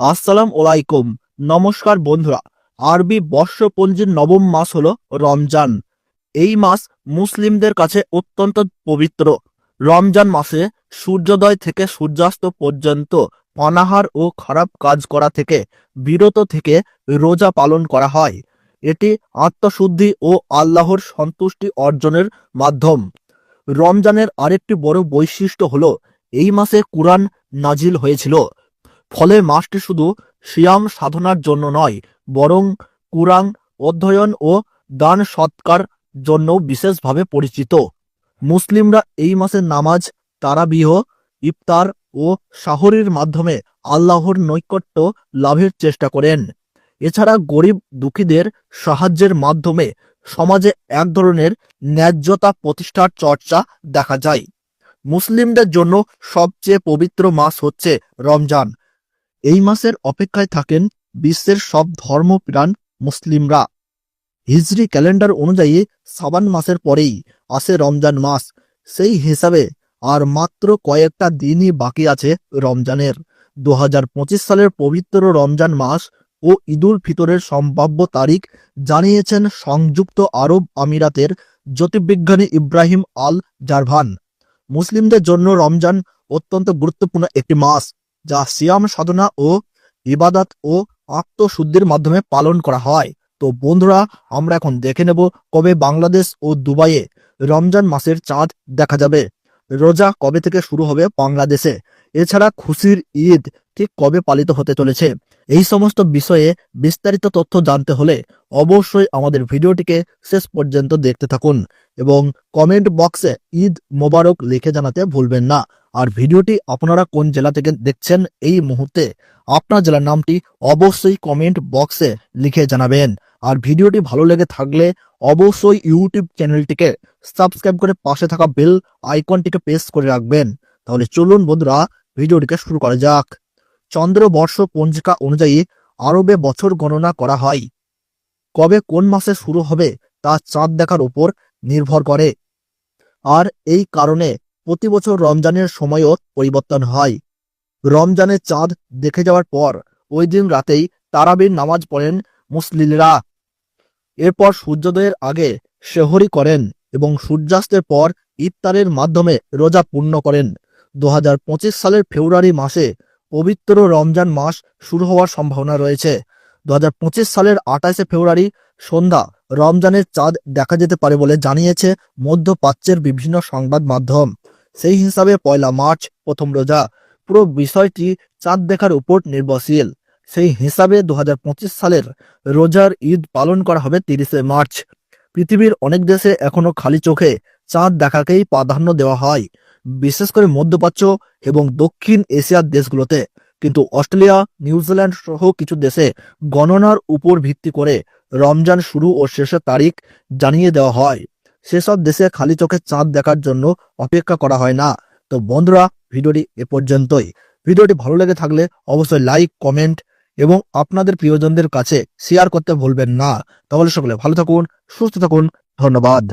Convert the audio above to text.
আসসালাম ওলাইকুম নমস্কার বন্ধুরা, আরবি বর্ষপঞ্জির নবম মাস হলো রমজান। এই মাস মুসলিমদের কাছে অত্যন্ত পবিত্র। রমজান মাসে সূর্যোদয় থেকে সূর্যাস্ত পর্যন্ত অনাহার ও খারাপ কাজ করা থেকে বিরত থেকে রোজা পালন করা হয়। এটি আত্মশুদ্ধি ও আল্লাহর সন্তুষ্টি অর্জনের মাধ্যম। রমজানের আরেকটি বড় বৈশিষ্ট্য হলো, এই মাসে কুরআন নাজিল হয়েছিল। ফলে মাসটি শুধু সিয়াম সাধনার জন্য নয়, বরং কুরআন অধ্যয়ন ও দান সৎকার জন্য বিশেষভাবে পরিচিত। মুসলিমরা এই মাসে নামাজ, তারাবিহ, ইফতার ও শাহরির মাধ্যমে আল্লাহর নৈকট্য লাভের চেষ্টা করেন। এছাড়া গরিব দুঃখীদের সাহায্যের মাধ্যমে সমাজে এক ধরনের ন্যায্যতা প্রতিষ্ঠার চর্চা দেখা যায়। মুসলিমদের জন্য সবচেয়ে পবিত্র মাস হচ্ছে রমজান। এই মাসের অপেক্ষায় থাকেন বিশ্বের সব ধর্মপ্রাণ মুসলিমরা। হিজরি ক্যালেন্ডার অনুযায়ী সাবান মাসের পরেই আসে রমজান মাস। সেই হিসাবে আর মাত্র কয়েকটা দিনই বাকি আছে রমজানের। দুহাজার পঁচিশ সালের পবিত্র রমজান মাস ও ঈদুল ফিতরের সম্ভাব্য তারিখ জানিয়েছেন সংযুক্ত আরব আমিরাতের জ্যোতির্বিজ্ঞানী ইব্রাহিম আল জারভান মুসলিমদের জন্য রমজান অত্যন্ত গুরুত্বপূর্ণ একটি মাস। যা সিয়াম সাধনা ও ইবাদত ও আত্মশুদ্ধির মাধ্যমে পালন করা হয়। তো বন্ধুরা, আমরা এখন দেখে নেব কবে বাংলাদেশ ও দুবাইয়ে রমজান মাসের চাঁদ দেখা যাবে। রোজা কবে থেকে শুরু হবে বাংলাদেশে? এছাড়া খুশির ঈদ ঠিক কবে পালিত হতে চলেছে? এই সমস্ত বিষয়ে বিস্তারিত তথ্য জানতে হলে অবশ্যই আমাদের ভিডিওটিকে শেষ পর্যন্ত দেখতে থাকুন এবং কমেন্ট বক্সে ঈদ মোবারক লিখে জানাতে ভুলবেন না। আর ভিডিওটি আপনারা কোন জেলা থেকে দেখছেন এই মুহূর্তে আপনার জেলার নামটি অবশ্যই কমেন্ট বক্সে লিখে জানাবেন। আর ভিডিওটি ভালো লেগে থাকলে অবশ্যই ইউটিউব চ্যানেলটিকে সাবস্ক্রাইব করে পাশে থাকা বেল আইকনটিকে প্রেস করে রাখবেন। তাহলে চলুন বন্ধুরা, ভিডিওটিকে শুরু করা যাক। চন্দ্রবর্ষ পঞ্জিকা অনুযায়ী আরবে বছর গণনা করা হয়। কবে কোন মাসে শুরু হবে তা চাঁদ দেখার উপর নির্ভর করে। আর এই কারণে প্রতি বছর রমজানের সময়ও পরিবর্তন হয়। রমজানের চাঁদ দেখে যাওয়ার পর ওই দিন রাতেই তারাবির নামাজ পড়েন মুসলিমরা। এরপর সূর্যোদয়ের আগে শেহরি করেন এবং সূর্যাস্তের পর ইফতারের মাধ্যমে রোজা পূর্ণ করেন। দু হাজার পঁচিশ সালের ফেব্রুয়ারি মাসে পবিত্র রমজান মাস শুরু হওয়ার সম্ভাবনা রয়েছে। দু হাজার পঁচিশ সালের আঠাশে ফেব্রুয়ারি সন্ধ্যা রমজানের চাঁদ দেখা যেতে পারে বলে জানিয়েছে মধ্যপ্রাচ্যের বিভিন্ন সংবাদ মাধ্যম। সেই হিসাবে পয়লা মার্চ প্রথম রোজা পুরো বিষয়টি চাঁদ দেখার উপর নির্ভরশীল। সেই হিসাবে দু হাজার পঁচিশ সালের রোজার ঈদ পালন করা হবে তিরিশে মার্চ। পৃথিবীর অনেক দেশে এখনও খালি চোখে চাঁদ দেখাকেই প্রাধান্য দেওয়া হয়। বিশেষ করে মধ্যপ্রাচ্য এবং দক্ষিণ এশিয়ার দেশগুলোতে। কিন্তু অস্ট্রেলিয়া নিউজিল্যান্ড সহ কিছু দেশে গণনার উপর ভিত্তি করে রমজান শুরু ও শেষের তারিখ জানিয়ে দেওয়া হয়। সেসব দেশে খালি চোখে চাঁদ দেখার জন্য অপেক্ষা করা হয় না। তো বন্ধুরা, ভিডিওটি এ পর্যন্তই। ভিডিওটি ভালো লেগে থাকলে অবশ্যই লাইক, কমেন্ট এবং আপনাদের প্রিয়জনদের কাছে শেয়ার করতে ভুলবেন না। তাহলে সকলে ভালো থাকুন, সুস্থ থাকুন, ধন্যবাদ।